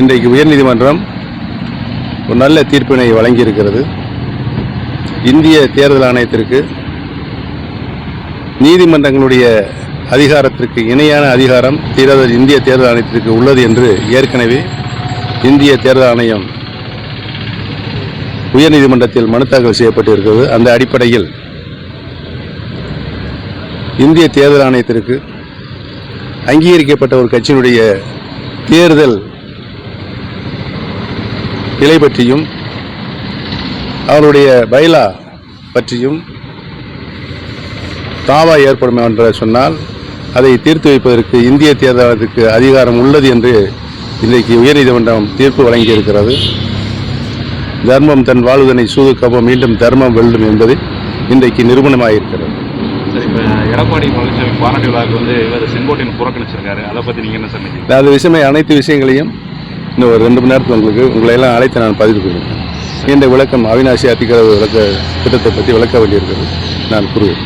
இன்றைக்கு உயர்நீதிமன்றம் ஒரு நல்ல தீர்ப்பினை வழங்கியிருக்கிறது. இந்திய தேர்தல் ஆணையத்திற்கு நீதிமன்றங்களுடைய அதிகாரத்திற்கு இணையான அதிகாரம் தேர்தல் இந்திய தேர்தல் ஆணையத்திற்கு உள்ளது என்று ஏற்கனவே இந்திய தேர்தல் ஆணையம் உயர்நீதிமன்றத்தில் மனு தாக்கல் செய்யப்பட்டிருக்கிறது. அந்த அடிப்படையில் இந்திய தேர்தல் ஆணையத்திற்கு அங்கீகரிக்கப்பட்ட ஒரு கட்சியினுடைய தேர்தல் நிலை பற்றியும் அவருடைய பைலா பற்றியும் தாவா ஏற்படும் என்று சொன்னால் அதை தீர்த்து வைப்பதற்கு இந்திய தேர்தல் ஆணையத்துக்கு அதிகாரம் உள்ளது என்று இன்றைக்கு உயர்நீதிமன்றம் தீர்ப்பு வழங்கியிருக்கிறது. தர்மம் தன் வாழ்வதனை சூதுக்கப்ப மீண்டும் தர்மம் வெல்லும் என்பது இன்றைக்கு இப்போ எடப்பாடி பழனிசாமி பாராட்டு விழாவுக்கு வந்து செங்கோட்டையன் புறக்கணிச்சிருக்காரு. அதை பற்றி நீங்கள் என்ன சொன்னீங்க அது விஷயமே அனைத்து விஷயங்களையும் இன்னும் ஒரு ரெண்டு மணி நேரத்தில் உங்களுக்கு உங்களை எல்லாம் அழைத்து நான் பதிவு கொடுக்குறேன் இந்த விளக்கம் அவினாசி அத்திக்கரவு விளக்க திட்டத்தை பற்றி விளக்க வேண்டியிருக்கிறது. நான் கூறுவேன்.